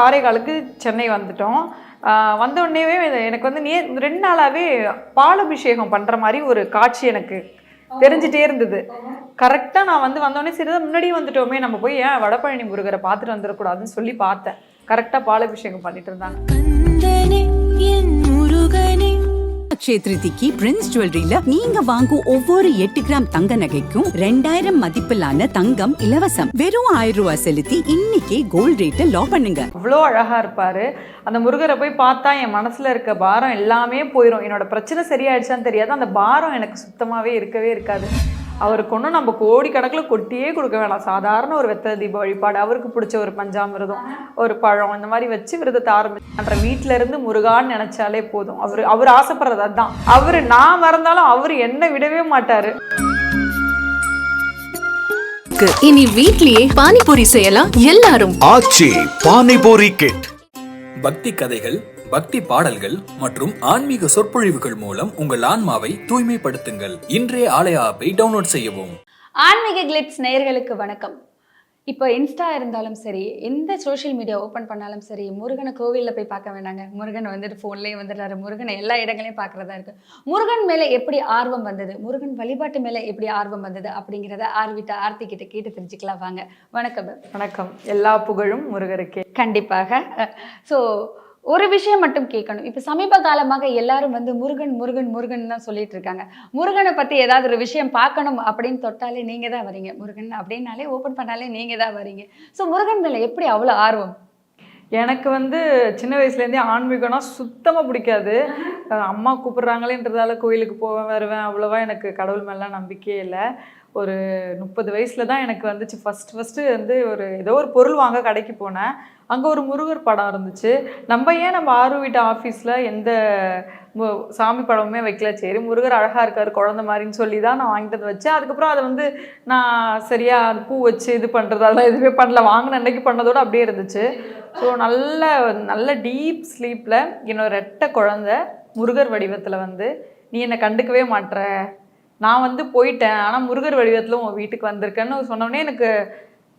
காரைக்காலுக்கு சென்னை வந்துட்டோம். வந்த உடனேவே எனக்கு வந்து நே ரெண்டு நாளாவே பாலபிஷேகம் பண்ற மாதிரி ஒரு காட்சி எனக்கு தெரிஞ்சிட்டே இருந்தது. கரெக்டாக நான் வந்து வந்தோடனே சரி முன்னாடியே வந்துட்டோமே நம்ம போய் ஏன் வடபழனி முருகரை பார்த்துட்டு வந்துடக்கூடாதுன்னு சொல்லி பார்த்தேன். கரெக்டாக பாலபிஷேகம் பண்ணிட்டு இருந்தாங்க. அக்ஷய திருதிக்கு பிரின்ஸ் ஜுவல்லரியில நீங்க வாங்கும் ஒவ்வொரு எட்டு கிராம் தங்க நகைக்கும் ரெண்டாயிரம் மதிப்பிலான தங்கம் இலவசம். வெறும் ஆயிரம் ரூபாய் செலுத்தி இன்னைக்கே கோல்ட் ரேட்டை லா பண்ணுங்க. அவ்வளோ அழகா இருப்பாரு. அந்த முருகரை போய் பார்த்தா என் மனசுல இருக்க பாரம் எல்லாமே போயிடும் என்னோட பிரச்சனை சரியாயிடுச்சான்னு தெரியாது. அந்த பாரம் எனக்கு சுத்தமாவே இருக்கவே இருக்காது. அவருக்கு ஒன்றும் நம்ம கோடி கணக்கில் கொட்டியே கொடுக்க வேணாம். சாதாரண ஒரு வெத்தலை தீப வழிபாடு. அவருக்கு பிடிச்ச ஒரு பஞ்சாமிர்தம் ஒரு பழம் இந்த மாதிரி வச்சு விரதத்தை ஆரம்பிச்சு வீட்டில இருந்து முருகான்னு நினைச்சாலே போதும். அவர் அவர் ஆசைப்படுறது அதுதான் அவர் நான் மறந்தாலும் அவர் என்னை விடவே மாட்டாரு. இனி வீட்லயே பானிபூரி செய்யலாம். எல்லாரும் ஆச்சி பானிபூரி கிட் பக்தி கதைகள் பக்தி பாடல்கள் மற்றும் ஆன்மீக சொற்பொழிவுகள் மூலம் உங்கள் ஆன்மாவை தூய்மைப்படுத்துங்கள். இன்றைய ஆலய ஆப்பை டவுன்லோட் செய்யவும். ஆன்மீக கிளிட்ஸ் நேயர்களுக்கு வணக்கம். இப்போ இன்ஸ்டா இருந்தாலும் சரி எந்த சோஷியல் மீடியா ஓப்பன் பண்ணாலும் சரி முருகனை கோவிலில் போய் பார்க்க வேணாங்க. முருகன் வந்துட்டு ஃபோன்லேயே வந்துடுறாரு. முருகனை எல்லா இடங்களையும் பார்க்குறதா இருக்கு. முருகன் மேலே எப்படி ஆர்வம் வந்தது? முருகன் வழிபாட்டு மேலே எப்படி ஆர்வம் வந்தது? அப்படிங்கிறத ஆர்விட்ட ஆர்த்தி கிட்ட கேட்டு தெரிஞ்சுக்கலாம் வாங்க. வணக்கம். வணக்கம். எல்லா புகழும் முருகருக்கே. கண்டிப்பாக. ஸோ ஒரு விஷயம் மட்டும் கேட்கணும். இப்போ சமீப காலமாக எல்லாரும் வந்து முருகன் முருகன் முருகன் தான் சொல்லிட்டு இருக்காங்க. முருகனை பற்றி ஏதாவது ஒரு விஷயம் பார்க்கணும் அப்படின்னு தொட்டாலே நீங்கள் தான் வரீங்க முருகன் அப்படின்னாலே ஓப்பன் பண்ணாலே நீங்கள் தான் வரீங்க ஸோ முருகன் மேலே எப்படி அவ்வளோ ஆர்வம்? எனக்கு வந்து சின்ன வயசுலேருந்தே ஆன்மீகம்னா சுத்தமாக பிடிக்காது. அம்மா கூப்பிட்றாங்களேன்றதால கோயிலுக்கு போவேன் வருவேன் அவ்வளோவா எனக்கு கடவுள் மேலாம் நம்பிக்கையே இல்லை. ஒரு முப்பது வயசில் தான் எனக்கு வந்துச்சு. ஃபஸ்ட் ஃபஸ்ட்டு வந்து ஒரு ஏதோ ஒரு பொருள் வாங்க கடைக்கு போனேன். அங்கே ஒரு முருகர் படம் இருந்துச்சு. நம்ம ஏன் நம்ம ஆறு வீட்டு ஆஃபீஸில் எந்த சாமி படமுமே வைக்கல. சரி முருகர் அழகாக இருக்கார் குழந்த மாதிரின்னு சொல்லி தான் நான் வாங்கிட்டு வந்து வச்சேன். அதுக்கப்புறம் அதை வந்து நான் சரியா அது பூ வச்சு இது பண்ணுறது அதெல்லாம் எதுவுமே பண்ணல. வாங்கின அன்னைக்கு பண்ணதோட அப்படியே இருந்துச்சு. ஸோ நல்ல நல்ல டீப் ஸ்லீப்பில் என்னோட ரெட்டை குழந்தை முருகர் வடிவத்தில் வந்து நீ என்னை கண்டுக்கவே மாட்ற. நான் வந்து போயிட்டேன். ஆனால் முருகர் வடிவத்தில் உன் வீட்டுக்கு வந்திருக்கேன்னு சொன்னோடனே எனக்கு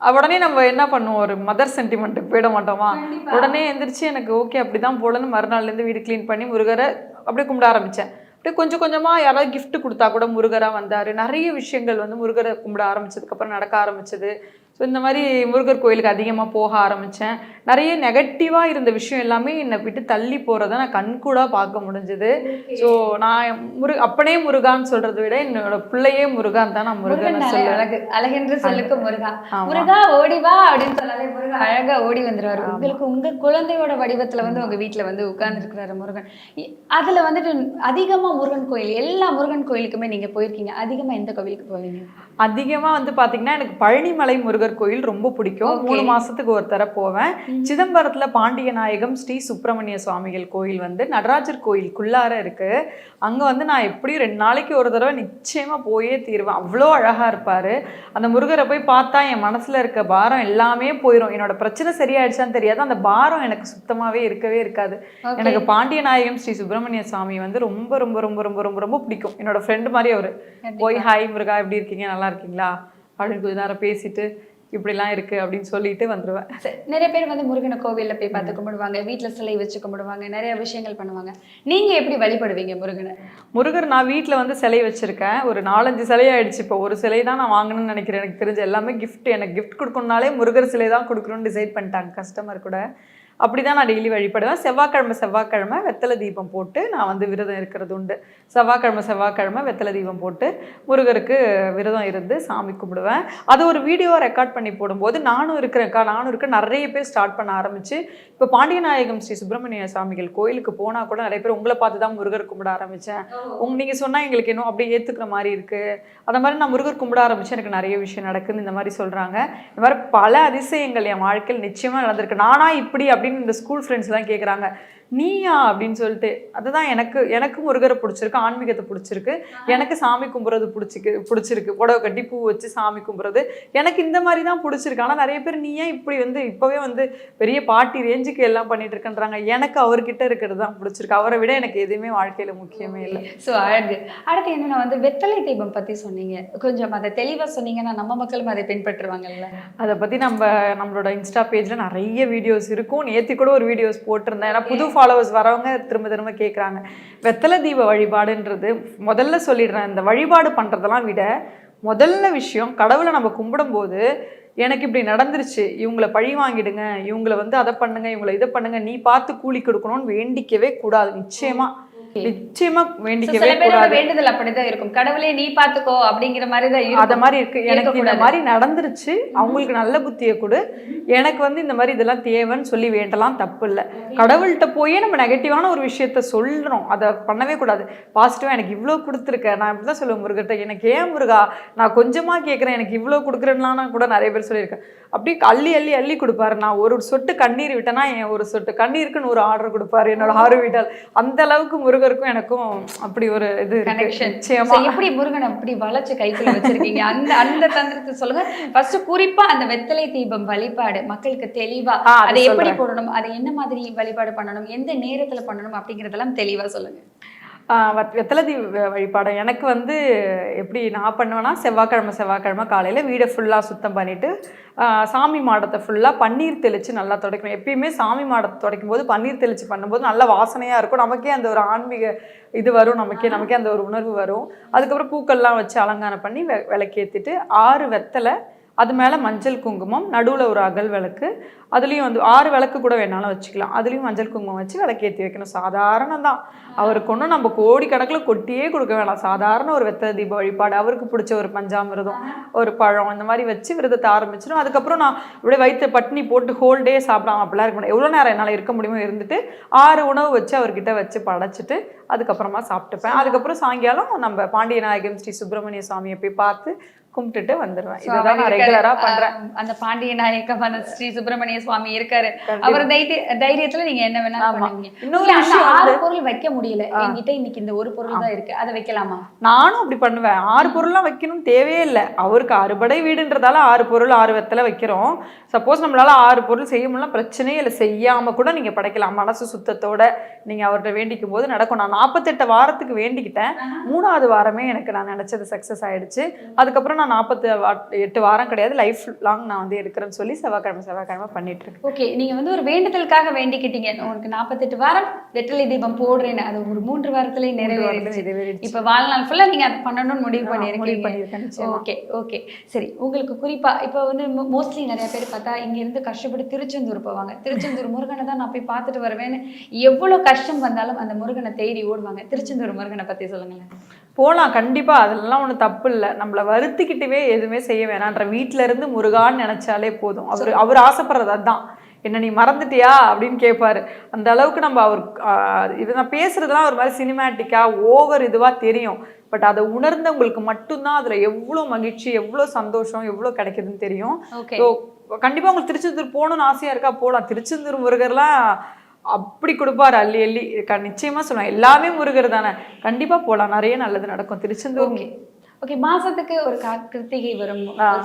உடனே நம்ம என்ன பண்ணுவோம்? ஒரு மதர் சென்டிமெண்ட்டுக்கு போயிட மாட்டோமா? உடனே எந்திரிச்சு எனக்கு ஓகே அப்படி தான் போலன்னு மறுநாள்லேருந்து வீடு க்ளீன் பண்ணி முருகரை அப்படியே கும்பிட ஆரம்பித்தேன் அப்படியே கொஞ்சம் கொஞ்சமாக யாராவது கிஃப்ட் கொடுத்தா கூட முருகராக வந்தார். நிறைய விஷயங்கள் வந்து முருகரை கும்பிட ஆரம்பித்ததுக்கப்புறம் நடக்க ஆரம்பிச்சது. ஸோ இந்த மாதிரி முருகர் கோயிலுக்கு அதிகமாக போக ஆரம்பித்தேன் நிறைய நெகட்டிவாக இருந்த விஷயம் எல்லாமே என்னை விட்டு தள்ளி போகிறத நான் கண்கூடாக பார்க்க முடிஞ்சது. ஸோ நான் முரு அப்பனே முருகான்னு சொல்கிறத விட என்னோட பிள்ளையே முருகான் தான் நான் முருகன் முருகன் சொல்லுவேன். அழகு அழகென்று சொல்லுக்கு முருகா. முருகா ஓடி வா அப்படின்னு சொன்னாலே முருகா அழகா ஓடி வந்துருவாரு. உங்களுக்கு உங்க குழந்தையோட வடிவத்துல வந்து உங்க வீட்டுல வந்து உட்கார்ந்துருக்கிறாரு முருகன். அதுல வந்துட்டு அதிகமா முருகன் கோயில் எல்லா முருகன் கோயிலுக்குமே நீங்க போயிருக்கீங்க. அதிகமா எந்த கோவிலுக்கு போவீங்க? அதிகமாக வந்து பார்த்தீங்கன்னா எனக்கு பழனிமலை முருகர் கோயில் ரொம்ப பிடிக்கும். மூணு மாசத்துக்கு ஒரு தடவை போவேன். சிதம்பரத்தில் பாண்டிய நாயகம் ஸ்ரீ சுப்பிரமணிய சுவாமிகள் கோயில் வந்து நடராஜர் கோயிலுக்குள்ளார இருக்கு. அங்கே வந்து நான் எப்படியும் ரெண்டு நாளைக்கு ஒரு தடவை நிச்சயமாக போயே தீருவேன். அவ்வளோ அழகாக இருப்பார். அந்த முருகரை போய் பார்த்தா என் மனசில் இருக்க பாரம் எல்லாமே போயிடும் என்னோட பிரச்சனை சரியாயிடுச்சான்னு தெரியாது. அந்த பாரம் எனக்கு சுத்தமாகவே இருக்கவே இருக்காது. எனக்கு பாண்டிய நாயகம் ஸ்ரீ சுப்பிரமணிய சுவாமி வந்து ரொம்ப ரொம்ப ரொம்ப ரொம்ப ரொம்ப ரொம்ப பிடிக்கும். என்னோட ஃப்ரெண்டு மாதிரி அவர். போய் ஹாய் முருகா எப்படி இருக்கீங்க? நல்லா இருக்கீங்களா? அப்படின்னு கொஞ்ச நேரம் பேசிட்டு இப்படிலாம் இருக்கு அப்படின்னு சொல்லிட்டு வந்துடுவேன் நிறைய பேர் வந்து முருகனை கோவில்ல போய் பார்த்து கும்பிடுவாங்க வீட்டுல சிலை வச்சு கும்பிடுவாங்க நிறைய விஷயங்கள் பண்ணுவாங்க. நீங்க எப்படி வழிபடுவீங்க முருகனை? முருகர் நான் வீட்டில் வந்து சிலை வச்சுருக்கேன். ஒரு நாலஞ்சு சிலை ஆயிடுச்சு இப்போ. ஒரு சிலை தான் நான் வாங்கணும்னு நினைக்கிறேன். எனக்கு தெரிஞ்ச எல்லாமே gift. எனக்கு gift கொடுக்கணுனாலே முருகர் சிலை தான் கொடுக்கணும்னு டிசைட் பண்ணிட்டாங்க கஸ்டமர் கூட. அப்படி தான் நான் டெய்லி வழிபடுவேன். செவ்வாய்க்கிழமை செவ்வாய்க்கிழமை வெத்தலை தீபம் போட்டு நான் வந்து விரதம் இருக்கிறது உண்டு. செவ்வாய்க்கிழமை செவ்வாய்க்கிழமை வெத்தலை தீபம் போட்டு முருகருக்கு விரதம் இருந்து சாமி கும்பிடுவேன். அது ஒரு வீடியோ ரெக்கார்ட் பண்ணி போடும்போது நானும் இருக்கிறேன்க்கா நானும் இருக்க நிறைய பேர் ஸ்டார்ட் பண்ண ஆரம்பிச்சு இப்போ பாண்டியநாயகம் ஸ்ரீ சுப்பிரமணிய சாமிகள் கோயிலுக்கு போனால் கூட நிறைய பேர் உங்களை பார்த்து தான் முருகர் கும்பிட ஆரம்பித்தேன் உங்க நீங்கள் சொன்னால் எங்களுக்கு இன்னும் அப்படியே ஏற்றுக்கிற மாதிரி இருக்குது அந்த மாதிரி நான் முருகர் கும்பிட ஆரம்பிச்சு எனக்கு நிறைய விஷயம் நடக்குது. இந்த மாதிரி சொல்கிறாங்க இந்த மாதிரி பல அதிசயங்கள் என் வாழ்க்கையில் நிச்சயமாக நடந்திருக்கு. நானா இப்படி அப்படின்னு இந்த ஸ்கூல் ஃப்ரெண்ட்ஸ் தான் கேட்குறாங்க நீயா அப்படின்னு சொல்லிட்டு அதுதான் எனக்கு எனக்கு முருகரை பிடிச்சிருக்கு ஆன்மீகத்தை பிடிச்சிருக்கு. எனக்கு சாமி கும்புறது பிடிச்சிக்கு பிடிச்சிருக்கு. புடவை கட்டி பூ வச்சு சாமி கும்புறது. எனக்கு இந்த மாதிரி தான் பிடிச்சிருக்கு. ஆனால் நிறைய பேர் நீ ஏன் இப்படி வந்து இப்போவே வந்து பெரிய பாட்டி ரேஞ்சுக்கு எல்லாம் பண்ணிட்டு இருக்கன்றாங்க? எனக்கு அவர்கிட்ட இருக்கிறது தான் பிடிச்சிருக்கு. அவரை விட எனக்கு எதுவுமே வாழ்க்கையில் முக்கியமே இல்லை. ஸோ அழகு அடுத்து என்னன்னா வந்து வெத்தலை தீபம் பத்தி சொன்னீங்க. கொஞ்சம் அதை தெளிவா சொன்னீங்கன்னா நம்ம மக்களும் அதை பின்பற்றுவாங்கல்ல. அதை பற்றி நம்ம நம்மளோட இன்ஸ்டா பேஜில் நிறைய வீடியோஸ் இருக்கும். நேத்தி கூட ஒரு வீடியோஸ் போட்டிருந்தேன். ஏன்னா புது ஃபாலோவர்ஸ் வரவங்க திரும்ப திரும்ப கேட்குறாங்க வெத்தலை தீப வழிபாடுன்றது முதல்ல சொல்லிடுறேன். இந்த வழிபாடு பண்ணுறதெல்லாம் விட முதல்ல விஷயம் கடவுளை நம்ம கும்பிடும்போது எனக்கு இப்படி நடந்துருச்சு இவங்கள பழி வாங்கிடுங்க இவங்கள வந்து அதை பண்ணுங்க இவங்கள இதை பண்ணுங்க நீ பார்த்து கூலி கொடுக்கணும்னு வேண்டிக்கவே கூடாது. நிச்சயமாக நிச்சயமா வேண்டிக்கவே கூடாது. வேண்டுதல் அப்படிதான் இருக்கும். கடவுளே நீ பாத்துக்கோ அப்படிங்கிற மாதிரி தான் அத மாதிரி இருக்கு. எனக்கு இந்த. மாதிரி நடந்துருச்சு. அவங்களுக்கு நல்ல புத்தியை கொடு. எனக்கு வந்து இந்த மாதிரி இதெல்லாம் தேவைன்னு சொல்லி வேண்டலாம். தப்பு இல்லை. கடவுள்கிட்ட போயே நம்ம நெகட்டிவான ஒரு விஷயத்த சொல்றோம். அதை பண்ணவே கூடாது. பாசிட்டிவா எனக்கு இவ்வளோ கொடுத்துருக்க. நான் இப்படி தான் சொல்லுவேன் முருகர்கிட்ட. எனக்கு ஏன் முருகா? நான் கொஞ்சமா கேட்குறேன் எனக்கு இவ்வளோ கொடுக்குறேன்லாம் கூட நிறைய பேர் சொல்லியிருக்கேன். அப்படியே அள்ளி அள்ளி அள்ளி கொடுப்பாரு. நான் ஒரு சொட்டு கண்ணீர் விட்டேன்னா என் ஒரு சொட்டு கண்ணீருக்குன்னு ஒரு ஆர்டர் கொடுப்பாரு. என்னோட ஆறு வீட்டால் அந்த அளவுக்கு முருகருக்கும் எனக்கும் அப்படி ஒரு இது. கனெக்ஷன் எப்படி முருகனை அப்படி வளைச்சு கைக்குள்ள வச்சிருக்கீங்க? அந்த அந்த தந்திரத்தை சொல்லுங்க. ஃபர்ஸ்ட் குறிப்பா அந்த வெத்தலை தீபம் வழிபாடு மக்களுக்கு தெளிவா அது எப்படி. போடணும்? அதை என்ன மாதிரி வழிபாடு பண்ணணும்? எந்த நேரத்துல பண்ணணும்? அப்படிங்கறதெல்லாம் தெளிவா சொல்லுங்க. வெத்தலை தீப வழிபாடம் வழிபாடு. எனக்கு வந்து எப்படி நான் பண்ணுவேன்னா செவ்வாய்க்கிழமை செவ்வாய்க்கிழமை காலையில் வீடை ஃபுல்லாக சுத்தம் பண்ணிவிட்டு சாமி மாடத்தை ஃபுல்லாக பன்னீர் தெளித்து நல்லா துடைக்கணும். எப்பயுமே சாமி மாடத்தை துடைக்கும் போது பன்னீர் தெளித்து பண்ணும்போது நல்ல வாசனையாக இருக்கும். நமக்கே அந்த ஒரு ஆன்மீக இது வரும். நமக்கே நமக்கே அந்த ஒரு உணர்வு வரும். அதுக்கப்புறம் பூக்கள்லாம் வச்சு அலங்காரம் பண்ணி வெ விளக்கேற்றிட்டு ஆறு வெத்தலை அது மேலே மஞ்சள் குங்குமம் நடுவில் ஒரு அகல் விளக்கு. அதுலேயும் வந்து ஆறு விளக்கு கூட வேணாலும் வச்சுக்கலாம். அதுலேயும் மஞ்சள் குங்குமம் வச்சு விளக்கேற்றி வைக்கணும். சாதாரணம் தான். அவருக்கு ஒன்றும் நம்ம கோடிக்கணக்கில் கொட்டியே கொடுக்க வேணாம். சாதாரண ஒரு வெத்த தீப வழிபாடு. அவருக்கு பிடிச்ச ஒரு பஞ்சாமிரதம் ஒரு பழம் இந்த மாதிரி வச்சு விரதத்தை ஆரம்பிச்சிடும் அதுக்கப்புறம் நான் அப்படியே வயிற்று பட்னி போட்டு ஹோல் டே சாப்பிடாம அப்படிலாம் இருக்க முடியும் எவ்வளோ நேரம் என்னால் இருக்க முடியுமோ இருந்துட்டு ஆறு உணவு வச்சு அவர்கிட்ட வச்சு படைச்சிட்டு அதுக்கப்புறமா சாப்பிட்டுப்பேன். அதுக்கப்புறம் சாயங்காலம் நம்ம பாண்டிய நாயகம் ஸ்ரீ சுப்பிரமணிய சுவாமியை போய் பார்த்து கும்பிட்டுட்டு வந்துடுவேன் இதுதான் நான் பண்ணுறேன் ஆஹ் அந்த பாண்டிய நாயக்கமான ஸ்ரீ சுப்பிரமணிய சுவாமி இருக்காரு. அவர் தைரிய தைரியத்துல நீங்க என்ன வேணாலும். பண்ணுவீங்க. இன்னொரு ஆறு பொருள் வைக்க முடியல. என்கிட்ட இன்னைக்கு இந்த ஒரு பொருள் தான் இருக்கு. அதை வைக்கலாமா? நானும் அப்படி பண்ணுவேன். ஆறு பொருள்லாம் வைக்கணும் தேவையே இல்லை. அவருக்கு அறுபடை வீடுன்றதால ஆறு பொருள் ஆறு வெத்தலை வைக்கிறோம். சப்போஸ் நம்மளால ஆறு பொருள் செய்ய முடியல பிரச்சனையே இல்லை. செய்யாம கூட நீங்க படைக்கலாம். மனசு சுத்தத்தோட நீங்க அவர்கிட்ட வேண்டிக்கும் போது நடக்கும். நான் நாற்பத்தெட்டு வாரத்துக்கு வேண்டிக்கிட்டேன். மூணாவது வாரமே எனக்கு நான் நினைச்சது சக்ஸஸ் ஆயிடுச்சு. அதுக்கப்புறம் நான் நாற்பத்தி எட்டு வாரம் கிடையாது லைஃப் லாங் நான் வந்து எடுக்கிறேன்னு சொல்லி செவ்வாய்க்கிழமை செவ்வாய்க்கிழமை பண்ணிட்டு இருக்கேன் ஓகே நீங்க வந்து ஒரு வேண்டுதலுக்காக வேண்டிக்கிட்டீங்க. உனக்கு நாற்பத்தெட்டு வாரம் வெற்றிலை தீபம் போடுறேன்னு அது ஒரு மூன்று வாரத்திலேயே நிறைவேறிடுச்சு. நிறைவேறிடுச்சு. இப்ப வாழ்நாள் ஃபுல்லா நீங்க அதை பண்ணணும்னு முடிவு நிச்சயமா. ஓகே ஓகே சரி உங்களுக்கு குறிப்பா இப்ப வந்து மோஸ்ட்லி நிறைய பேர் பார்த்தா இங்க இருந்து கஷ்டப்பட்டு திருச்செந்தூர் போவாங்க. திருச்செந்தூர் முருகனை தான் நான் போய் பார்த்துட்டு வருவேன்னு எவ்வளவு கஷ்டம் வந்தாலும் அந்த முருகனை தேடி ஓடுவாங்க. திருச்செந்தூர் முருகனை பத்தி சொல்லுங்களேன். போகலாம் கண்டிப்பாக அதெல்லாம் ஒன்றும் தப்பு இல்லை. நம்மளை வருத்திக்கிட்டவே எதுவுமே செய்ய வேணான்ற வீட்ல இருந்து முருகான்னு நினைச்சாலே போதும். அவர் அவர் ஆசைப்படுறது அதுதான் என்ன நீ மறந்துட்டியா? அப்படின்னு கேட்பாரு அந்த அளவுக்கு நம்ம அவர் ஆஹ், இது நான் பேசுறதுலாம் ஒரு மாதிரி சினிமேட்டிக்காக ஓவர் இதுவாக தெரியும். பட் அதை உணர்ந்தவங்களுக்கு மட்டும்தான் அதில் எவ்வளோ மகிழ்ச்சி எவ்வளோ சந்தோஷம் எவ்வளோ கிடைக்குதுன்னு தெரியும். ஸோ கண்டிப்பாக உங்களுக்கு திருச்செந்தூர் போகணும்னு ஆசையாக இருக்கா? போகலாம் திருச்செந்தூர் முருகர்லாம் அப்படி கொடுப்பாரு அள்ளி அள்ளி. நிச்சயமா சொல்லுவேன். எல்லாமே முருகர் தானே. கண்டிப்பா போகலாம் நிறைய நல்லது நடக்கும். திருச்செந்தூர் ஓகே. மாசத்துக்கு ஒரு கிருத்திகை வரும்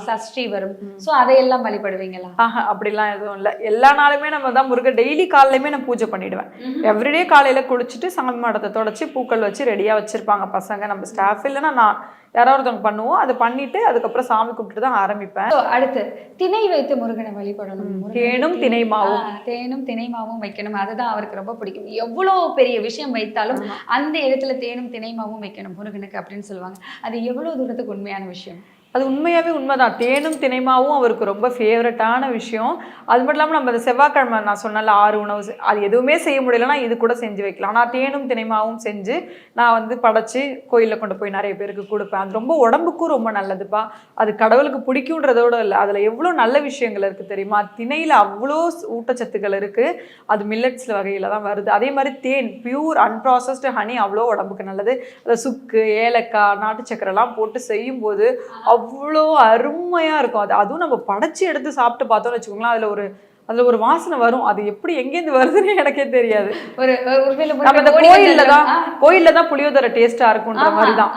சஷ்டி வரும். சோ அதையெல்லாம் வழிபடுவீங்களா? ஆஹா அப்படிலாம் எதுவும் இல்லை. எல்லா நாளுமே நம்ம தான் முருகர். டெய்லி காலையிலுமே நான் பூஜை பண்ணிடுவேன். எவ்ரிடே காலையில குளிச்சுட்டு சாமி மாடத்தை தொடச்சி பூக்கள் வச்சு ரெடியா வச்சிருப்பாங்க பசங்க. நம்ம ஸ்டாஃப் இல்லைன்னா நான் யாராவது ஒருத்தவங்க பண்ணுவோம். அதை பண்ணிட்டு அதுக்கப்புறம் சாமி கும்பிட்டு தான் ஆரம்பிப்பேன். அடுத்து திணை வைத்து முருகனை வழிபடணும். தேனும் திணை மாவும். தேனும் திணை மாவும் வைக்கணும். அதுதான் அவருக்கு ரொம்ப பிடிக்கும். எவ்வளவு பெரிய விஷயம் வைத்தாலும் அந்த இடத்துல தேனும் திணை மாவும் வைக்கணும் முருகனுக்கு அப்படின்னு சொல்லுவாங்க. அது எவ்வளவு தூரத்துக்கு உண்மையான விஷயம்? அது உண்மையாகவே உண்மைதான். தேனும் தினைமாவும் அவருக்கு ரொம்ப ஃபேவரட்டான விஷயம். அது மட்டும் இல்லாமல் நம்ம அந்த செவ்வாய்க்கிழமை நான் சொன்னல ஆறு உணவு அது எதுவுமே செய்ய முடியலன்னா இது கூட செஞ்சு வைக்கலாம். ஆனால் தேனும் தினைமாவும் செஞ்சு நான் வந்து படைச்சி கோயிலில் கொண்டு போய் நிறைய பேருக்கு கொடுப்பேன். அது ரொம்ப உடம்புக்கும் ரொம்ப நல்லதுப்பா. அது கடவுளுக்கு பிடிக்குன்றதோட இல்லை. அதில் எவ்வளோ நல்ல விஷயங்கள் இருக்குது தெரியுமா? திணையில் அவ்வளோ ஸ்- ஊட்டச்சத்துக்கள் இருக்குது அது மில்லட்ஸ் வகையில் தான் வருது. அதே மாதிரி தேன் பியூர் அன்ப்ராசஸ்டு ஹனி அவ்வளோ உடம்புக்கு நல்லது. அதை சுக்கு ஏலக்காய் நாட்டு சக்கரைலாம் போட்டு செய்யும்போது அவ் அவ்வளோ அருமையாக இருக்கும். அது அதுவும் நம்ம படைச்சி எடுத்து சாப்பிட்டு பார்த்தோம்னு வச்சுக்கோங்களேன் அதில் ஒரு அதில் ஒரு வாசனை வரும். அது எப்படி எங்கேருந்து வருதுன்னு எனக்கே தெரியாது. ஒரு நம்ம இந்த கோயில்ல தான் கோயில்ல தான் புளியோதரை டேஸ்டா இருக்குன்ற ஆமா, மாதிரி தான்.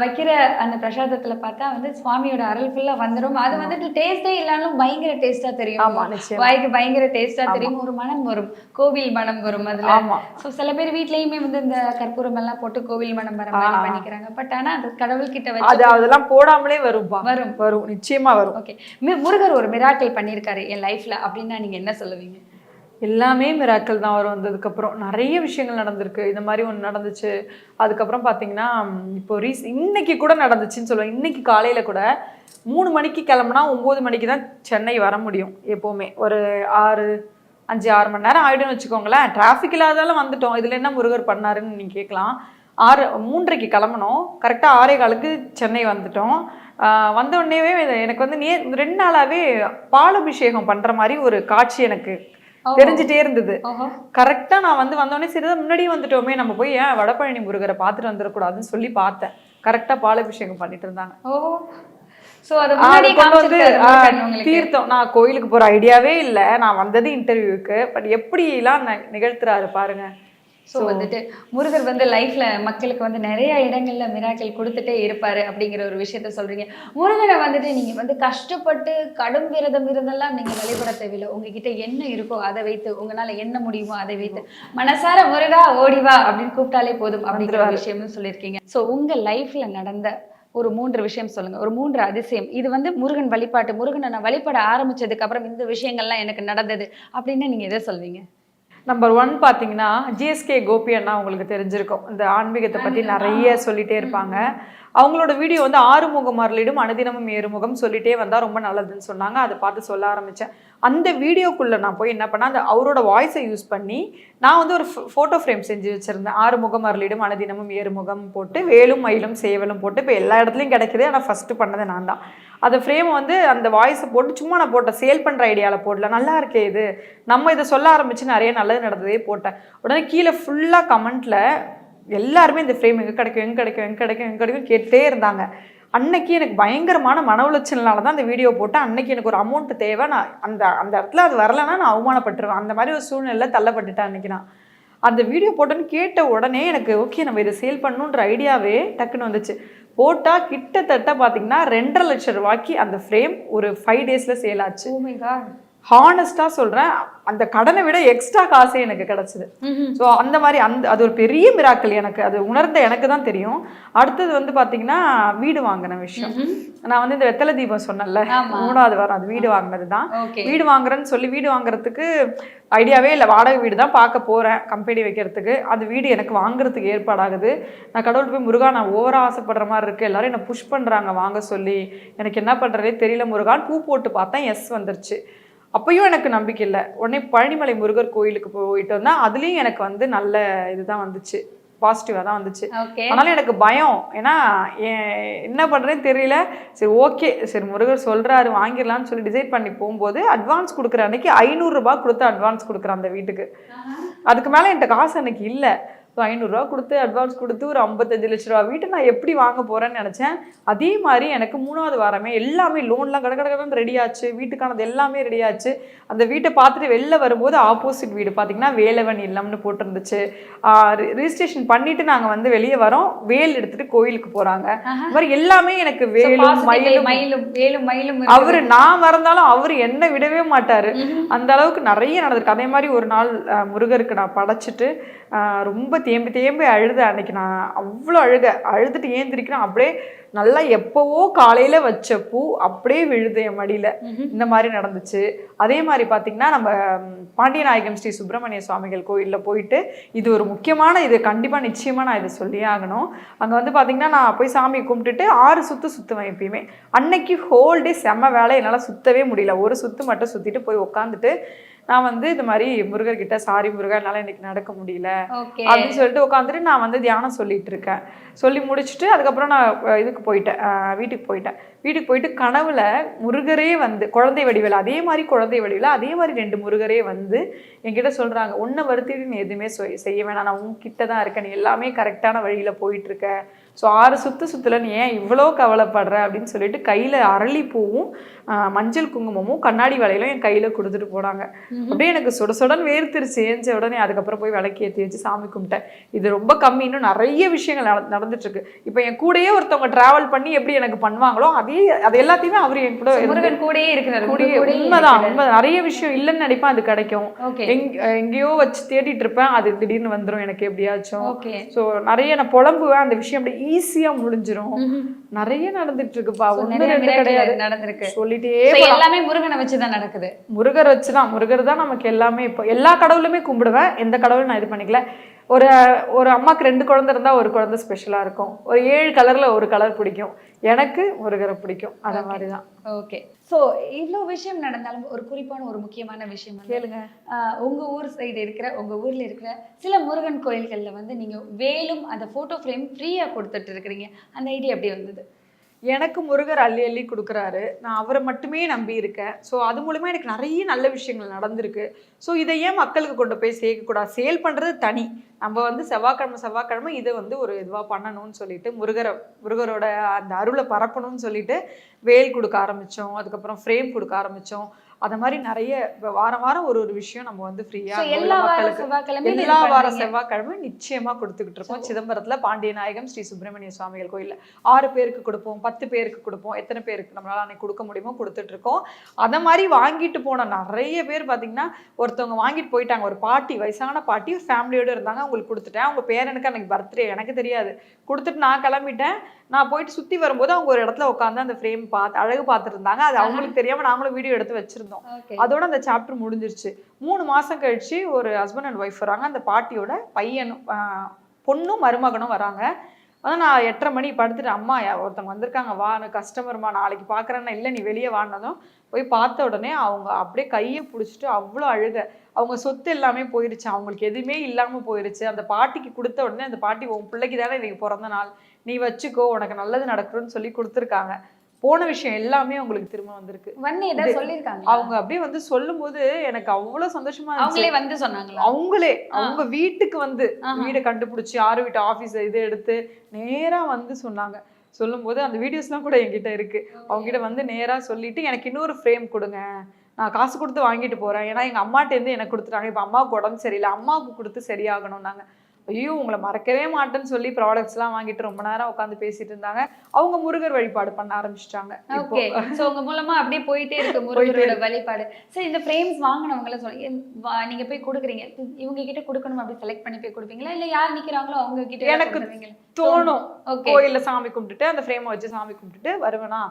வைக்கிற அந்த பிரசாதத்துல பார்த்தா வந்து சுவாமியோட அருள் ஃபுல்லா வந்துரும். அது வந்துட்டு டேஸ்டே இல்லாலும் பயங்கர டேஸ்டா தெரியும். வாய்க்கு பயங்கர டேஸ்டா தெரியும். ஒரு மனம் வரும். கோவில் மனம் வரும் அதுல. சோ சில பேர் வீட்லயுமே வந்து இந்த கற்பூரம் எல்லாம் போட்டு கோவில் மனம் வர மாதிரி பண்ணிக்கிறாங்க. பட் ஆனா அது கடவுள் கிட்ட அது வச்சு அதெல்லாம் போடாமலே வரும்பா. வரும். வரும். நிச்சயமா வரும். ஓகே முருகர் ஒரு மிராக்கிள் பண்ணியிருக்காரு என் லைஃப்ல அப்படின்னா நீங்கள் என்ன சொல்லுவீங்க? எல்லாமே மிராக்கள் தான் அவர் வந்ததுக்கப்புறம் நிறைய விஷயங்கள் நடந்திருக்கு. இந்த மாதிரி ஒன்று நடந்துச்சு. அதுக்கப்புறம் பார்த்தீங்கன்னா இப்போ ரீஸ் இன்னைக்கு கூட நடந்துச்சுன்னு சொல்லுவேன். இன்னைக்கு காலையில் கூட மூணு மணிக்கு கிளம்புனா ஒம்பது மணிக்கு தான் சென்னை வர முடியும் எப்போவுமே. ஒரு ஆறு அஞ்சு ஆறு மணி நேரம் ஆகிடும்னு வச்சுக்கோங்களேன். டிராஃபிக் இல்லாதாலும் வந்துட்டோம். இதில் என்ன முருகர் பண்ணாருன்னு நீங்கள் கேட்கலாம். ஆறு மூன்றரைக்கு கிளம்பணும் கரெக்டாக ஆறே காலுக்கு சென்னை வந்துட்டோம். வந்த உடனேவே எனக்கு வந்து நே ரெண்டு நாளாகவே பாலபிஷேகம் பண்ணுற மாதிரி ஒரு காட்சி எனக்கு. தெரிஞ்சிட்டே இருந்தது. ஓஹோ. கரெக்டாக நான் வந்து வந்தோடனே சரி முன்னாடியே வந்துட்டோமே நம்ம போய் ஏன் வடபழனி முருகரை பார்த்துட்டு வந்துடக்கூடாதுன்னு சொல்லி பார்த்தேன். கரெக்டாக பாலபிஷேகம் பண்ணிட்டு இருந்தாங்க. தீர்த்தம். நான் கோயிலுக்கு போற ஐடியாவே இல்லை. நான் வந்தது இன்டர்வியூக்கு பட் எப்படிலாம் ந- நிகழ்த்துறாரு பாருங்க. ஸோ வந்துட்டு முருகர் வந்து லைஃப்ல மக்களுக்கு வந்து நிறைய இடங்கள்ல மிராக்கள் கொடுத்துட்டே இருப்பாரு அப்படிங்கிற ஒரு விஷயத்த சொல்றீங்க. முருகனை வந்துட்டு நீங்க வந்து கஷ்டப்பட்டு கடும் விரதம் இருந்தெல்லாம் நீங்க வழிபட தேவையில்லை. உங்ககிட்ட என்ன இருக்கோ அதை வைத்து உங்களால என்ன முடியுமோ அதை வைத்து. மனசார முருகா ஓடிவா அப்படின்னு கூப்பிட்டாலே போதும் அப்படிங்கிற ஒரு விஷயம்னு சொல்லியிருக்கீங்க. ஸோ உங்க லைஃப்ல நடந்த ஒரு மூன்று விஷயம் சொல்லுங்க. ஒரு மூன்று அதிசயம். இது வந்து முருகன் வழிபாட்டு. முருகனை நான் வழிபட ஆரம்பிச்சதுக்கு அப்புறம் இந்த விஷயங்கள்லாம் எனக்கு நடந்தது அப்படின்னு நீங்க எதை சொல்வீங்க? நம்பர் ஒன் பார்த்தீங்கன்னா ஜிஎஸ்கே கோபி அண்ணா உங்களுக்கு தெரிஞ்சிருக்கும். இந்த ஆன்மீகத்தை பற்றி நிறைய சொல்லிட்டே இருப்பாங்க. அவங்களோட வீடியோ வந்து ஆறுமுகம் அருளிடும் அனுதினமும் ஏறுமுகம் சொல்லிட்டே வந்தால் ரொம்ப நல்லதுன்னு சொன்னாங்க. அதை பார்த்து சொல்ல ஆரம்பித்தேன் அந்த வீடியோக்குள்ளே நான் போய் என்ன பண்ணேன் அந்த அவரோட வாய்ஸை யூஸ் பண்ணி நான் வந்து ஒரு ஃபோட்டோ ஃப்ரேம் செஞ்சு வச்சுருந்தேன். ஆறுமுகம் அருளிடும் அனுதினமும் ஏறுமுகம் போட்டு வேலும் மயிலும் சேவலும் போட்டு இப்போ எல்லா இடத்துலையும் கிடைக்குது. ஆனால் ஃபஸ்ட்டு பண்ணது நான் தான். அந்த ஃப்ரேமை வந்து அந்த வாய்ஸை போட்டு சும்மா நான் போட்டேன். சேல் பண்ணுற ஐடியாவில் போடல. நல்லா இருக்கே இது. நம்ம இதை சொல்ல ஆரம்பித்து நிறைய நல்லது நடந்ததே போட்டேன். உடனே கீழே ஃபுல்லாக கமெண்ட்டில் எல்லாருமே இந்த ஃப்ரேம் எங்கே கிடைக்கும் எங்கே கிடைக்கும் எங்கே கிடைக்கும் எங்கே கிடைக்கும் கேட்டே இருந்தாங்க. அன்னைக்கு எனக்கு பயங்கரமான மன உளைச்சல்னால தான் அந்த வீடியோ போட்டேன். அன்னைக்கு எனக்கு ஒரு அமௌண்ட் தேவை. நான் அந்த அந்த இடத்துல அது வரலைன்னா நான் அவமானப்பட்டுருவேன். அந்த மாதிரி ஒரு சூழ்நிலை தள்ளப்பட்டுட்டேன் அன்னைக்கு நான். அந்த வீடியோ போட்டோன்னு கேட்ட உடனே எனக்கு ஓகே நம்ம இதை சேல் பண்ணணுன்ற ஐடியாவே டக்குன்னு வந்துச்சு. போட்டால் கிட்டத்தட்ட பார்த்தீங்கன்னா ரெண்டரை லட்சம் ரூபாய்க்கு அந்த ஃப்ரேம் ஒரு ஃபைவ் டேஸில் சேல் ஆச்சு. Oh ஹானஸ்டாக சொல்கிறேன் அந்த கடனை விட எக்ஸ்ட்ரா காசே எனக்கு கிடச்சிது. ஸோ அந்த மாதிரி அந்த அது ஒரு பெரிய மிராக்கள் எனக்கு அது உணர்ந்த எனக்கு தான் தெரியும். அடுத்தது வந்து பார்த்தீங்கன்னா வீடு வாங்கின விஷயம். நான் வந்து இந்த வெத்தலை தீபம் சொன்னேன்ல. மூணாவது வாரம் அது வீடு வாங்கினது தான். வீடு வாங்குறேன்னு சொல்லி வீடு வாங்குறதுக்கு ஐடியாவே இல்லை வாடகை வீடு தான் பார்க்க போகிறேன் கம்பெனி வைக்கிறதுக்கு. அது வீடு எனக்கு வாங்குறதுக்கு ஏற்பாடாகுது. நான் கடவுள் போய் முருகா நான் ஓவரா ஆசைப்படுற மாதிரி இருக்கு. எல்லாரும் என்னை புஷ் பண்ணுறாங்க வாங்க சொல்லி. எனக்கு என்ன பண்ணுறதே தெரியல முருகான் பூ போட்டு பார்த்தேன் எஸ் வந்துருச்சு. அப்பயும் எனக்கு நம்பிக்கை இல்லை. உடனே பழனிமலை முருகர் கோயிலுக்கு போயிட்டு வந்தேன் அதுலேயும் எனக்கு வந்து நல்ல இதுதான் வந்துச்சு. பாசிட்டிவாக தான் வந்துச்சு. ஆனாலும் எனக்கு பயம். ஏன்னா என்ன பண்ணுறேன்னு தெரியல. சரி ஓகே சரி முருகர் சொல்கிறாரு வாங்கிடலாம்னு சொல்லி டிசைட் பண்ணி போகும்போது அட்வான்ஸ் கொடுக்குற அன்னைக்கு ஐநூறுரூபா கொடுத்து அட்வான்ஸ் கொடுக்குறேன் அந்த வீட்டுக்கு. அதுக்கு மேலே என்கிட்ட காசு எனக்கு இல்லை. ஸோ ஐநூறுரூவா கொடுத்து அட்வான்ஸ் கொடுத்து ஒரு ஐம்பத்தஞ்சு லட்ச ரூபா. வீட்டை நான் எப்படி வாங்க போகிறேன்னு நினச்சேன். அதே மாதிரி எனக்கு மூணாவது வாரமே எல்லாமே லோன்லாம் கட கட கடன்னு ரெடி ஆச்சு. வீட்டுக்கானது எல்லாமே ரெடி ஆச்சு. அந்த வீட்டை பார்த்துட்டு வெளில வரும்போது ஆப்போசிட் வீடு. பார்த்தீங்கன்னா வேலவன் இல்லம்னு போட்டிருந்துச்சு. ரிஜிஸ்ட்ரேஷன் பண்ணிட்டு நாங்கள் வந்து வெளியே வரோம். வேல் எடுத்துட்டு கோயிலுக்கு போகிறாங்க இந்த மாதிரி எல்லாமே எனக்கு வேலும் மயிலும். வேலும் மயிலும் அவரு நான் மறந்தாலும் அவரு என்ன விடவே மாட்டாரு. அந்த அளவுக்கு நிறைய நடந்திருக்கு. அதே மாதிரி ஒரு நாள் முருகருக்கு நான் படைச்சிட்டு ரொம்ப தேம்பி தேம்பி அழுத அன்னைக்கு. நான் அவ்வளோ அழுக அழுதுட்டு ஏந்திரிக்கிறேன். அப்படியே நல்லா எப்போவோ காலையில வச்ச பூ அப்படியே விழுது என் மடியில. இந்த மாதிரி நடந்துச்சு. அதே மாதிரி பார்த்தீங்கன்னா நம்ம ம், பாண்டியநாயகம் ஸ்ரீ சுப்பிரமணிய சுவாமிகள் கோயிலில் போயிட்டு இது ஒரு முக்கியமான இது கண்டிப்பாக நிச்சயமாக நான் இதை சொல்லியே ஆகணும். அங்கே வந்து பார்த்தீங்கன்னா நான் போய் சாமி கும்பிட்டுட்டு ஆறு சுற்று சுற்றுவேன் எப்பயுமே. அன்னைக்கு ஹோல் டே செம்ம வேலை. என்னால் சுத்தவே முடியல. ஒரு சுற்று மட்டும் சுற்றிட்டு போய் உட்காந்துட்டு நான் வந்து இந்த மாதிரி முருகர்கிட்ட சாரி முருகா என்னால் இன்னைக்கு நடக்க முடியல. அப்படின்னு சொல்லிட்டு உட்காந்துட்டு நான் வந்து தியானம் சொல்லிட்டு இருக்கேன். சொல்லி முடிச்சுட்டு அதுக்கப்புறம் நான் இதுக்கு போயிட்டேன். வீட்டுக்கு போயிட்டேன். வீட்டுக்கு போயிட்டு கனவுல முருகரே வந்து குழந்தை வடிவில் அதே மாதிரி குழந்தை வடிவில் அதே மாதிரி ரெண்டு முருகரே வந்து என்கிட்ட சொல்றாங்க. உன்னை வருத்திட்டு நீ எதுவுமே செய்ய வேணாம். நான் உன்கிட்ட தான் இருக்கேன். நீ எல்லாமே கரெக்டான வழியில போயிட்டு இருக்க ஸோ ஆறு சுத்து சுத்துல நீ ஏன் இவ்வளோ கவலைப்படுற? அப்படின்னு சொல்லிட்டு கையில அரளிப்பூவும் ஆஹ், மஞ்சள் குங்குமமும் கண்ணாடி வளையலும் என் கையில கொடுத்துட்டு போனாங்க. அப்படியே எனக்கு சுட சுடன் வேர்த்திருச்சு. ஏஞ்ச உடனே அதுக்கப்புறம் போய் விளக்கு ஏற்றி வச்சு சாமி கும்பிட்டேன். இது ரொம்ப கம்மி. இன்னும் நிறைய விஷயங்கள் நட- நடந்துட்டு இருக்கு இப்போ என் கூடயே ஒருத்தவங்க டிராவல் பண்ணி எப்படி எனக்கு பண்ணுவாங்களோ அதே அது எல்லாத்தையுமே அவர் என் கூட முருகன் கூடயே இருக்கிறாரு. கூடிய உண்மைதான். உண்மை நிறைய விஷயம் இல்லைன்னு நினைப்பேன் அது கிடைக்கும். எங்கேயோ வச்சு தேடிட்டு இருப்பேன். அது திடீர்னு வந்துடும் எனக்கு எப்படியாச்சும். ஸோ நிறைய நான் புலம்புவேன். அந்த விஷயம் அப்படியே ஈஸியாக முடிஞ்சிரும். நிறைய நடந்துட்டு இருக்குப்பா நிறைய ரெண்டு கிடையாது. நடந்திருக்கு. சொல்லிட்டே. எல்லாமே முருகனை வச்சுதான் நடக்குது. முருகர் வச்சுதான். முருகர் தான் நமக்கு எல்லாமே இப்போ எல்லா கடவுளுமே கும்பிடுவேன். எந்த கடவுளும் நான் இது பண்ணிக்கல. ஒரு ஒரு அம்மாக்கு ரெண்டு குழந்தை இருந்தா ஒரு குழந்தை ஸ்பெஷலா இருக்கும். ஒரு ஏழு கலர்ல ஒரு கலர் பிடிக்கும். எனக்கு முருகரை பிடிக்கும். அத மாதிரி தான் ஓகே ஸோ இவ்வளோ விஷயம் நடந்தாலும் ஒரு குறிப்பான ஒரு முக்கியமான விஷயம் கேளுங்க. ஆஹ், உங்க ஊர் சைடு இருக்கிற உங்க ஊர்ல இருக்கிற சில முருகன் கோயில்கள்ல வந்து நீங்க வேலும் அந்த போட்டோ ஃப்ரேம் ஃப்ரீயா கொடுத்துட்டு இருக்கிறீங்க. அந்த ஐடியா எப்படி வந்தது? எனக்கு முருகர் அள்ளி அள்ளி கொடுக்குறாரு. நான் அவரை மட்டுமே நம்பி இருக்கேன். ஸோ அது மூலமாக எனக்கு நிறைய நல்ல விஷயங்கள் நடந்திருக்கு. ஸோ இதை ஏன் மக்களுக்கு கொண்டு போய் சேர்க்கக்கூடாது சேல் பண்ணுறது தனி. நம்ம வந்து செவ்வாய்க்கிழமை செவ்வாய்க்கிழமை இதை வந்து ஒரு இதுவாக பண்ணணும்னு சொல்லிட்டு முருகரை முருகரோட அந்த அருளை பரப்பணும்னு சொல்லிட்டு வேல் கொடுக்க ஆரம்பித்தோம் அதுக்கப்புறம் ஃப்ரேம் கொடுக்க ஆரம்பித்தோம் அந்த மாதிரி நிறைய வாரம் வாரம் ஒரு ஒரு விஷயம் நம்ம வந்து So, ஃப்ரீயாக எல்லா வார செவ்வாய்க்கிழமையும் இது எல்லா வார. செவ்வாய்க்கிழமை நிச்சயமா கொடுத்துக்கிட்டு இருக்கோம். சிதம்பரத்துல பாண்டியநாயகம் ஸ்ரீ சுப்பிரமணிய சுவாமிகள் கோயில்ல. ஆறு பேருக்கு கொடுப்போம் பத்து பேருக்கு கொடுப்போம் எத்தனை பேருக்கு நம்மளால அன்னைக்கு கொடுக்க முடியுமோ கொடுத்துட்டு இருக்கோம். அத மாதிரி வாங்கிட்டு போன நிறைய பேர் பாத்தீங்கன்னா ஒருத்தவங்க வாங்கிட்டு போயிட்டாங்க. ஒரு பாட்டி வயசான பாட்டி ஃபேமிலியோட இருந்தாங்க. அவங்களுக்கு கொடுத்துட்டேன். அவங்க பேரனுக்கு அன்னைக்கு பர்த்டே எனக்கு தெரியாது. கொடுத்துட்டு நான் கிளம்பிட்டேன். நான் போயிட்டு சுத்தி வரும்போது அவங்க ஒரு இடத்துல உட்காந்து அந்த ஃப்ரேம் பார்த்து அழகு பார்த்துட்டு இருந்தாங்க அது அவங்களுக்கு தெரியாம நாங்களும் வீடியோ எடுத்து வச்சிருந்தோம். அதோட அந்த சாப்டர் முடிஞ்சிருச்சு. மூணு மாசம் கழிச்சு ஒரு ஹஸ்பண்ட் அண்ட் ஒய்ஃப் வராங்க. அந்த பாட்டியோட பையனும் பொண்ணும் மருமகனும் வராங்க. அதான் நான் எட்டரை மணி படுத்துட்டு அம்மா ஒருத்தவங்க வந்திருக்காங்க. வா கஸ்டமர்மா நாளைக்கு பார்க்குறேன்னா இல்லை நீ வெளியே வானதும் போய் பார்த்த உடனே அவங்க அப்படியே கையை பிடிச்சிட்டு அவ்வளோ அழுக. அவங்க சொத்து எல்லாமே போயிருச்சு. அவங்களுக்கு எதுவுமே இல்லாமல் போயிருச்சு. அந்த பாட்டிக்கு கொடுத்த உடனே அந்த பாட்டி உன் பிள்ளைக்கு தானே இன்னைக்கு பிறந்த நாள்? நீ வச்சுக்கோ உனக்கு நல்லது நடக்கணும்னு சொல்லி கொடுத்துருக்காங்க. போன விஷயம் எல்லாமே அவங்களுக்கு திரும்ப வந்திருக்கு. வன்னி ஏதாவது சொல்லியிருக்காங்க. அவங்க அப்படியே வந்து சொல்லும்போது எனக்கு அவ்வளவு சந்தோஷமா அவங்களே வந்து சொன்னாங்களா? அவங்களே அவங்க வீட்டுக்கு வந்து. வீடை கண்டுபிடிச்சு யாரு வீட்டு ஆபீஸ் இது எடுத்து நேரா வந்து சொன்னாங்க. சொல்லும்போது அந்த வீடியோஸ்லாம் கூட என்கிட்ட இருக்கு. அவங்க கிட்ட வந்து நேரா சொல்லிட்டு எனக்கு இன்னொரு ஃப்ரேம் கொடுங்க. நான் காசு கொடுத்து வாங்கிட்டு போறேன். ஏன்னா எங்க அம்மாட்ட இருந்து எனக்கு கொடுத்துட்டாங்க. இப்ப அம்மாவுக்கு உடம்பு சரியில்லை. அம்மாவுக்கு கொடுத்து சரியாகணும் நாங்க ஐயோ உங்களை மறக்கவே மாட்டேன்னு சொல்லி ப்ராடக்ட்ஸ் எல்லாம் வாங்கிட்டு ரொம்ப நேரம் உட்காந்து பேசிட்டு இருந்தாங்க. அவங்க முருகர் வழிபாடு பண்ண ஆரம்பிச்சிட்டாங்க. ஓகே சோ உங்க மூலமா அப்படியே போயிட்டே இருக்கு முருகரோட. வழிபாடு. சரி இந்த ஃப்ரேம்ஸ் வாங்கினவங்கள சொல்லி நீங்க போய் கொடுக்குறீங்க. இவங்க கிட்ட கொடுக்கணும் அப்படி செலக்ட் பண்ணி போய் கொடுப்பீங்களா? இல்ல யார் நிக்கிறாங்களோ அவங்க கிட்ட எனக்கு தோணும். கோயில்ல சாமி கும்பிட்டுட்டு அந்த ஃப்ரேமை வச்சு சாமி கும்பிட்டுட்டு வருவேனா?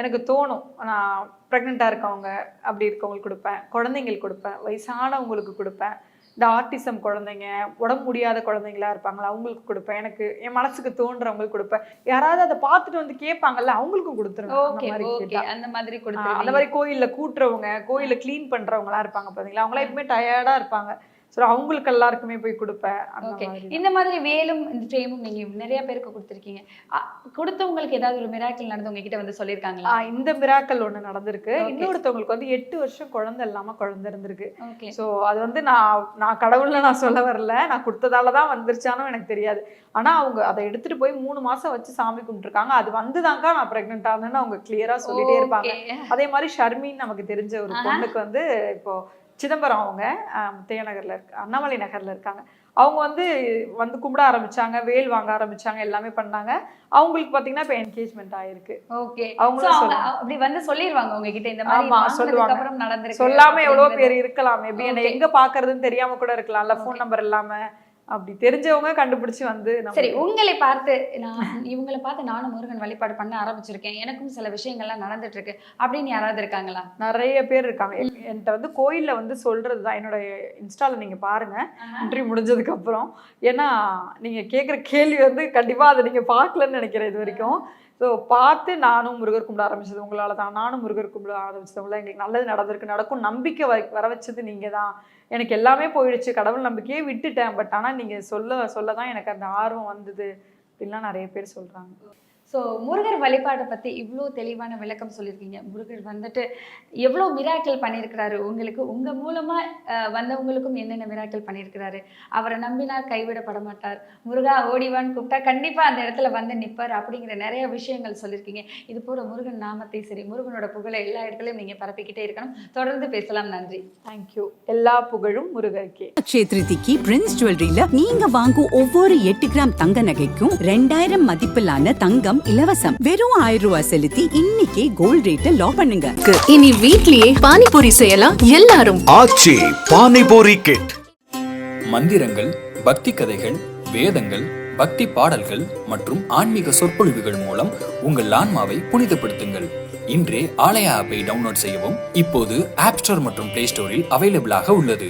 எனக்கு தோணும். நான் ப்ரெக்னெண்ட்டாக இருக்கவங்க அப்படி இருக்கவங்களுக்கு கொடுப்பேன். குழந்தைங்களுக்கு கொடுப்பேன். வயசானவங்களுக்கு கொடுப்பேன். இந்த ஆர்டிசம் குழந்தைங்க உடம்பு முடியாத குழந்தைங்களா இருப்பாங்களா அவங்களுக்கு கொடுப்பேன். எனக்கு என் மனசுக்கு தோன்றவங்களுக்கு கொடுப்பேன். யாராவது அதை பார்த்துட்டு வந்து கேட்பாங்கல்ல அவங்களுக்கும் கொடுத்துருவேன் அந்த மாதிரி. அந்த மாதிரி கோயில்ல கூட்டுறவங்க கோயில்ல க்ளீன் பண்றவங்களா இருப்பாங்க பாத்தீங்களா? அவங்களாம் எப்பவுமே டயர்டா இருப்பாங்க. ஸோ அவங்களுக்கு எல்லாருக்குமே போய் கொடுப்பேன். ஓகே இந்த மாதிரி வேலும் இந்த ஃப்ரேமும் நீங்க நிறைய பேருக்கு கொடுத்துருக்கீங்க. கொடுத்தவங்களுக்கு ஏதாவது ஒரு மிராக்கிள் நடந்து உங்ககிட்ட வந்து சொல்லியிருக்காங்களா? இந்த மிராக்கல் ஒண்ணு நடந்திருக்கு. இன்னொருத்தவங்களுக்கு வந்து எட்டு வருஷம் குழந்தை இல்லாம குழந்தை இருந்திருக்கு. ஓகே ஸோ அது வந்து நான் நான் கடவுள்ல நான் சொல்ல வரல. நான் கொடுத்ததால தான் வந்துருச்சானும் எனக்கு தெரியாது. ஆனா அவங்க அதை எடுத்துட்டு போய் மூணு மாசம் வச்சு சாமி கும்பிட்டுருக்காங்க. அது வந்துதான்க்கா நான் பிரெக்னென்ட் ஆனேன்னு அவங்க கிளியரா சொல்லிட்டே இருப்பாங்க. அதே மாதிரி ஷர்மின் நமக்கு தெரிஞ்ச ஒரு. பொண்ணுக்கு வந்து இப்போ சிதம்பரம் அவங்க முத்தையா நகர்ல இருக்க அண்ணாமலை நகர்ல இருக்காங்க அவங்க வந்து வந்து கும்பிட ஆரம்பிச்சாங்க வேல் வாங்க ஆரம்பிச்சாங்க எல்லாமே பண்ணாங்க அவங்களுக்கு பாத்தீங்கன்னா இப்போ என்கேஜ்மெண்ட் ஆயிருக்கு ஓகே அவங்க. அப்படி வந்து சொல்லிருவாங்க உங்ககிட்ட இந்த மாதிரி சொல்லுவாங்க. அப்புறம் நடந்திருக்கு சொல்லாம எவ்வளவு. பேர் இருக்கலாம் மேபி என்ன. எங்க பாக்குறதுன்னு தெரியாம கூட இருக்கலாம்ல ஃபோன் நம்பர் இல்லாம அப்படி தெரிஞ்சவங்க கண்டுபிடிச்சு வந்து சரி உங்களை பார்த்து நான் இவங்களை பார்த்து நானும் முருகன் வழிபாடு பண்ண ஆரம்பிச்சிருக்கேன். எனக்கும் சில விஷயங்கள்லாம் நடந்துட்டு இருக்கு அப்படின்னு யாராவது இருக்காங்களா? நிறைய பேர் இருக்காங்க. என்- என்கிட்ட வந்து கோயில்ல வந்து சொல்றதுதான் என்னோட இன்ஸ்டால நீங்க பாருங்க. இன்டர்வியூ முடிஞ்சதுக்கு அப்புறம் ஏன்னா நீங்க கேக்குற கேள்வி வந்து கண்டிப்பா அதை நீங்க பார்க்கலன்னு நினைக்கிறேன் இது வரைக்கும். ஸோ பார்த்து நானும் முருகர் கும்பிட ஆரம்பிச்சது உங்களால் தான். நானும் முருகர் கும்பிட ஆரம்பிச்சதுல எங்களுக்கு நல்லது நடந்திருக்கு. நடக்கும் நம்பிக்கை வ- வர வச்சது நீங்கள் தான். எனக்கு எல்லாமே போயிடுச்சு. கடவுள் நம்பிக்கையே விட்டுட்டேன். பட் ஆனால் நீங்கள் சொல்ல சொல்ல தான் எனக்கு அந்த ஆர்வம் வந்தது. அப்படின்லாம் நிறைய பேர் சொல்கிறாங்க ஸோ முருகர் வழிபாட்டை பற்றி இவ்வளோ தெளிவான விளக்கம் சொல்லியிருக்கீங்க. முருகர் வந்துட்டு எவ்வளோ மிராக்கிள் பண்ணியிருக்கிறாரு. உங்களுக்கு உங்கள் மூலமாக வந்தவங்களுக்கும் என்னென்ன மிராக்கிள் பண்ணியிருக்கிறாரு. அவரை நம்பினார் கைவிடப்பட மாட்டார். முருகா ஓடிவான்னு கூப்பிட்டா கண்டிப்பாக அந்த இடத்துல வந்து நிற்பார் அப்படிங்கிற நிறைய விஷயங்கள் சொல்லியிருக்கீங்க. இது போல முருகன் நாமத்தை சரி முருகனோட புகழை எல்லா இடத்துலையும் நீங்கள் பரப்பிக்கிட்டே இருக்கணும். தொடர்ந்து பேசலாம். நன்றி. தேங்க்யூ எல்லா புகழும் முருகருக்கே. அக்ஷய திருதிக்கு பிரின்ஸ் ஜுவல்லரியில நீங்க வாங்கும் ஒவ்வொரு எட்டு கிராம் தங்க நகைக்கும் ரெண்டாயிரம் மதிப்பிலான தங்கம் இலவசம். வெறும் ஆயிரம் ரூபாய் செலுத்தி இன்னைக்கே கோல்ட் ரேட்டை லாக் பண்ணுங்க. இனி வீட்லயே பானிபூரி செய்யலாம் எல்லாரும். ஆச்சி பானிபூரி கிட் மந்திரங்கள் பக்தி கதைகள் வேதங்கள் பக்தி பாடல்கள் மற்றும் ஆன்மீக சொற்பொழிவுகள் மூலம் உங்கள் ஆன்மாவை புனிதப்படுத்துங்கள். இன்றே ஆலயா ஆப்பை டவுன்லோட் செய்யவும் இப்போது ஆப் ஸ்டோர் மற்றும் பிளே ஸ்டோரில் அவைலபிளாக உள்ளது.